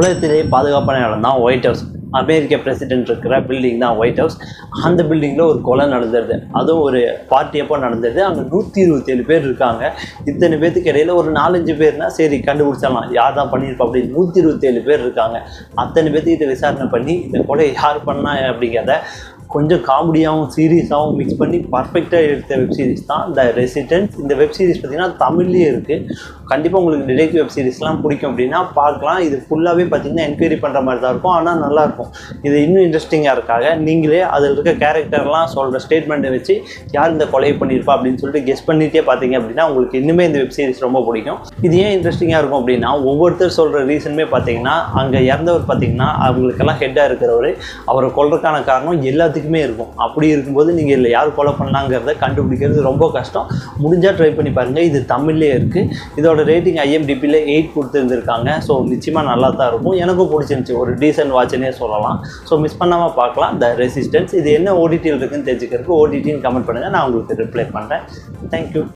உலகத்திலேயே பாதுகாப்பான இடம் தான் ஒயிட் ஹவுஸ் அமெரிக்க பிரசிடென்ட் இருக்கிற பில்டிங் தான் ஒயிட் ஹவுஸ் அந்த பில்டிங்கில் ஒரு கொலை நடந்தது. அதுவும் ஒரு பார்ட்டி அப்போ நடந்தது. அங்கே நூற்றி இருபத்தேழு பேர் இருக்காங்க. இத்தனை பேர்த்துக்கு இடையில ஒரு நாலஞ்சு பேர்னா சரி கண்டுபிடிச்சிடலாம். யார் தான் பண்ணியிருப்பா அப்படின்னு நூற்றி இருபத்தேழு பேர் இருக்காங்க. அத்தனை பேர்த்துக்கிட்ட விசாரணை பண்ணி இந்த கொலை யார் பண்ணா அப்படிங்கிறத கொஞ்சம் காமெடியாகவும் சீரியஸாகவும் மிக்ஸ் பண்ணி பர்ஃபெக்டாக எடுத்த வெப் சீரிஸ் தான் த ரெசிடென்ட் இந்த வெப் சீரிஸ் பார்த்தீங்கன்னா தமிழ்லேயே இருக்குது கண்டிப்பாக உங்களுக்கு டிடெக்டிவ் வெப் சீரிஸ்லாம் பிடிக்கும் அப்படின்னா பார்க்கலாம். இது ஃபுல்லாகவே பார்த்தீங்கன்னா என்கொயரி பண்ணுற மாதிரி தான் இருக்கும். ஆனால் நல்லாயிருக்கும் இது இன்னும் இன்ட்ரெஸ்டிங்காக இருக்காக நீங்களே அதில் இருக்க கேரக்டர்லாம் சொல்கிற ஸ்டேட்மெண்ட்டை வச்சு யார் இந்த கொலை பண்ணியிருப்பா அப்படின்னு சொல்லிட்டு கெஸ் பண்ணிட்டே பார்த்தீங்க அப்படின்னா உங்களுக்கு இன்னுமே இந்த வெப் சீரிஸ் ரொம்ப பிடிக்கும். இது ஏன் இன்ட்ரெஸ்டிங்காக இருக்கும் அப்படின்னா ஒவ்வொருத்தர் சொல்கிற ரீசனுமே பார்த்தீங்கன்னா அங்கே இறந்தவர் பார்த்தீங்கன்னா அவங்களுக்கெல்லாம் ஹெட்டாக இருக்கிறவர் அவரை கொள்றதுக்கான காரணம் எல்லாத்துக்கும் இருக்கும். அப்படி இருக்கும்போது நீங்கள் இல்லை யார் ஃபாலோ பண்ணாங்கிறத கண்டுபிடிக்கிறது ரொம்ப கஷ்டம். முடிஞ்சால் ட்ரை பண்ணி பாருங்கள் இது தமிழ்லேயே இருக்குது இதோட ரேட்டிங் ஐஎம்டிபியில் எயிட் கொடுத்துருந்துருக்காங்க. ஸோ நிச்சயமாக நல்லா தான் இருக்கும். எனக்கும் பிடிச்சிருந்துச்சி. ஒரு டீசென்ட் வாட்ச்னே சொல்லலாம். ஸோ மிஸ் பண்ணாமல் பார்க்கலாம். த ரெசிஸ்டன்ஸ் இது என்ன ஓடிடியில் இருக்குன்னு தெரிஞ்சுக்கிறதுக்கு ஓடிடின்னு கமெண்ட் பண்ணுங்கள் நான் உங்களுக்கு ரிப்ளை பண்ணுறேன் தேங்க்யூ